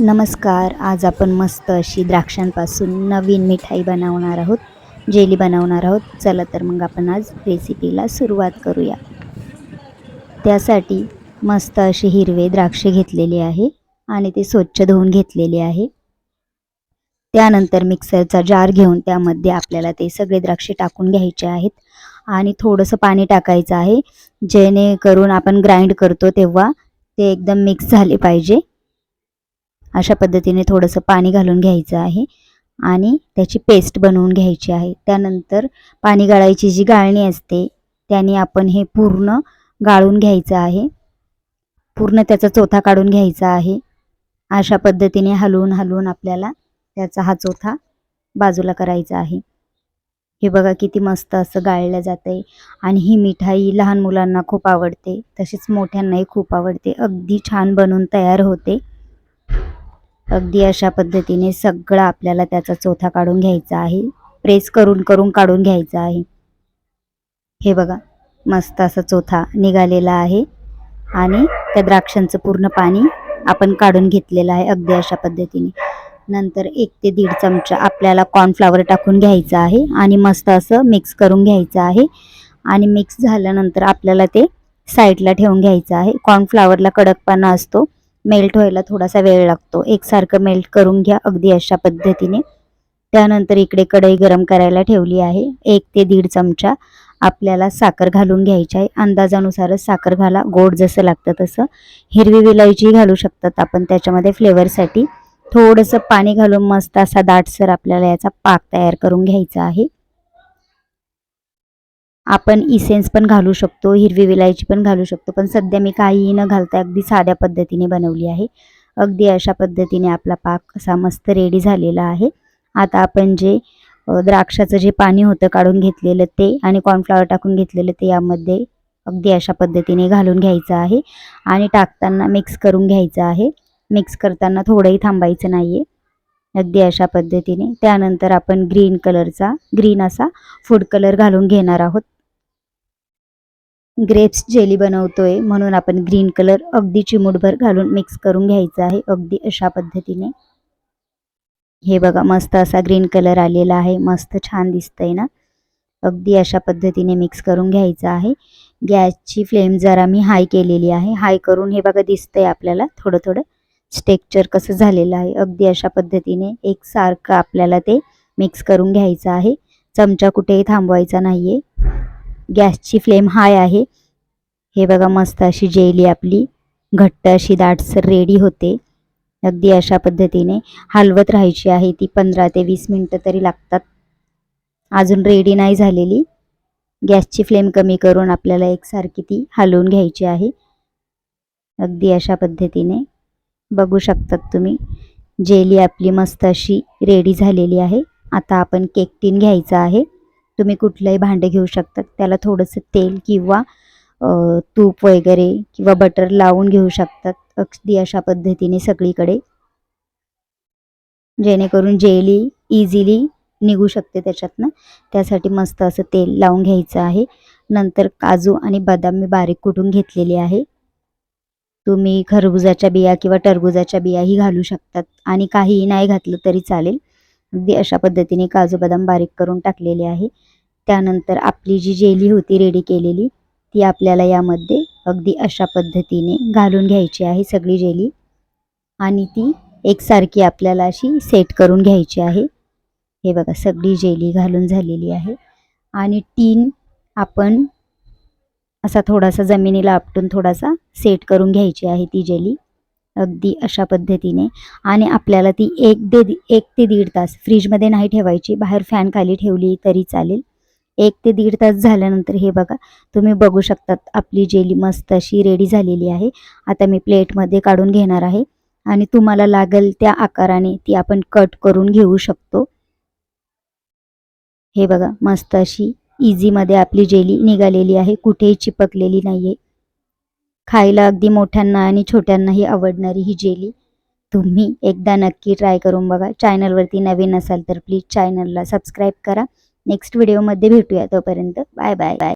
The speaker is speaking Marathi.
नमस्कार. आज आपण मस्त अशी द्राक्षांपासून नवीन मिठाई बनवणार आहोत जेली बनवणार आहोत. चला तर मग आपण आज रेसिपीला सुरुवात करूया. त्यासाठी मस्त असे हिरवे द्राक्षे घेतलेले आहे आणि ते स्वच्छ धुवून घेतलेले आहे. त्यानंतर मिक्सरचा जार घेऊन त्यामध्ये आपल्याला ते सगळे द्राक्षे टाकून घ्यायचे आहेत आणि थोडंसं पाणी टाकायचं आहे. जेणेकरून आपण ग्राइंड करतो तेव्हा ते एकदम मिक्स झाले पाहिजे. अशा पद्धतीने थोडंसं पाणी घालून घ्यायचं आहे आणि त्याची पेस्ट बनवून घ्यायची आहे. त्यानंतर पाणी गाळायची जी गाळणी असते त्याने आपण हे पूर्ण गाळून घ्यायचं आहे. पूर्ण त्याचा चोथा काढून घ्यायचा आहे. अशा पद्धतीने हलवून हलवून आपल्याला त्याचा हा चोथा बाजूला करायचा आहे. हे बघा किती मस्त असं गाळलं जातं आहे आणि ही मिठाई लहान मुलांना खूप आवडते तसेच मोठ्यांनाही खूप आवडते. अगदी छान बनून तयार होते. अगदी अशा पद्धतीने सगळं आपल्याला त्याचा चोथा काढून घ्यायचा आहे. प्रेस करून करून काढून घ्यायचा आहे. हे बघा मस्त असा चोथा निघालेला आहे. आणि त्या द्राक्षांचं पूर्ण पाणी आपण काढून घेतलेलं आहे अगदी अशा पद्धतीने. नंतर एक ते दीड चमचा आपल्याला कॉर्नफ्लावर टाकून घ्यायचं आहे आणि मस्त असं मिक्स करून घ्यायचं आहे. आणि मिक्स झाल्यानंतर आपल्याला ते साईडला ठेवून घ्यायचं आहे. कॉर्नफ्लावरला कडकपणा असतो. मेल्ट व्हायला थोडासा वेळ लागतो. एकसारखं मेल्ट करून घ्या अगदी अशा पद्धतीने. त्यानंतर इकडे कढई गरम करायला ठेवली आहे. एक ते दीड चमचा आपल्याला साखर घालून घ्यायची आहे. अंदाजानुसारच साखर घाला. गोड जसं लागतं तसं. हिरवी विलायची घालू शकतात आपण. त्याच्यामध्ये फ्लेवरसाठी थोडंसं पाणी घालून मस्त असा दाटसर आपल्याला याचा पाक तयार करून घ्यायचा आहे. आपण इसेन्स पण घालू शकतो हिरवी विलायची पण घालू शकतो पण सध्या मी काहीही न घालता अगदी साध्या पद्धतीने बनवली आहे. अगदी अशा पद्धतीने आपला पाक असा मस्त रेडी झालेला आहे. आता आपण जे द्राक्षाचं जे पाणी होतं काढून घेतलेलं ते आणि कॉर्नफ्लॉवर टाकून घेतलेलं ते यामध्ये अगदी अशा पद्धतीने घालून घ्यायचं आहे. आणि टाकताना मिक्स करून घ्यायचं आहे. मिक्स करताना थोडंही थांबायचं नाही आहे अगदी अशा पद्धतीने. त्यानंतर आपण ग्रीन कलरचा ग्रीन असा फूड कलर घालून घेणार आहोत. ग्रेप्स जेली बनवतोय म्हणून आपण ग्रीन कलर अगदी चिमूटभर घालून मिक्स करून घ्यायचा आहे अगदी अशा पद्धतीने. हे बघा मस्त असा ग्रीन कलर आलेला आहे मस्त छान दिसतंय ना? अगदी अशा पद्धतीने मिक्स करून घ्यायचं आहे. गॅसची फ्लेम जरा मी हाय केलेली आहे. हाय करून हे बघा दिसतंय आपल्याला थोडं थोडं स्टेक्चर कसं झालेलं आहे अगदी अशा पद्धतीने एकसारखं आपल्याला ते मिक्स करून घ्यायचं आहे. चमचा कुठेही थांबवायचा नाही आहे गॅसची फ्लेम हाय आहे. हे बघा मस्त अशी जेली आपली. घट्ट अशी दाटसर रेडी होते. अगदी अशा पद्धतीने. हलवत राहायची आहे ती पंधरा ते वीस मिनटं तरी लागतात. अजून रेडी नाही झालेली. गॅसची फ्लेम कमी करून आपल्याला एकसारखी ती हलवून घ्यायची आहे. अगदी अशा पद्धतीने. बघू शकतात तुम्ही. जेली आपली मस्त अशी रेडी झालेली आहे. आता आपण केक टीन घ्यायचं आहे. तुम्ही कुठलंही भांडे घेऊ शकतात त्याला थोडंसं तेल किंवा तूप वगैरे किंवा बटर लावून घेऊ शकतात अगदी अशा पद्धतीने सगळीकडे. जेणेकरून जेली इझिली निघू शकते त्याच्यातनं. त्यासाठी मस्त असं तेल लावून घ्यायचं आहे. नंतर काजू आणि बदाम मी बारीक कुटून घेतलेले आहे. तुम्ही खरबुजाच्या बिया किंवा टरबुजाच्या बियाही घालू शकतात. आणि काहीही नाही घातलं तरी चालेल. अगदी अशा पद्धतीने काजू बदाम बारीक करून टाकलेले आहे. त्यानंतर आपली जी जेली होती रेडी केलेली ती आपल्याला यामध्ये अगदी अशा पद्धतीने घालून घ्यायची आहे सगळी जेली. आणि ती एकसारखी आपल्याला अशी सेट करून घ्यायची आहे. हे बघा सगळी जेली घालून झालेली आहे. आणि टीन आपण असा थोडासा जमिनीला आपटून थोडासा सेट करून घ्यायची आहे ती जेली. अगदी अशा पद्धतीने. आणि आपल्याला ती एक दे एक ते दीड तास फ्रीजमध्ये नाही ठेवायची. बाहेर फॅन खाली ठेवली तरी चालेल. एक ते दीड तास झाल्यानंतर हे बघा तुम्ही बघू शकतात आपली जेली मस्त अशी रेडी झालेली आहे. आता मी प्लेटमध्ये काढून घेणार आहे. आणि तुम्हाला लागेल त्या आकाराने ती आपण कट करून घेऊ शकतो. हे बघा मस्त अशी इझीमध्ये आपली जेली निघालेली आहे. कुठेही चिपकलेली नाही आहे खायला अगदी मोठ्यांना आणि छोट्यांनाही आवडणारी ही जेली. तुम्ही एकदा नक्की ट्राय करून बघा. चॅनलवरती नवीन असाल तर प्लीज चॅनलला सबस्क्राईब करा. नेक्स्ट व्हिडिओमध्ये भेटूया तोपर्यंत. Bye bye bye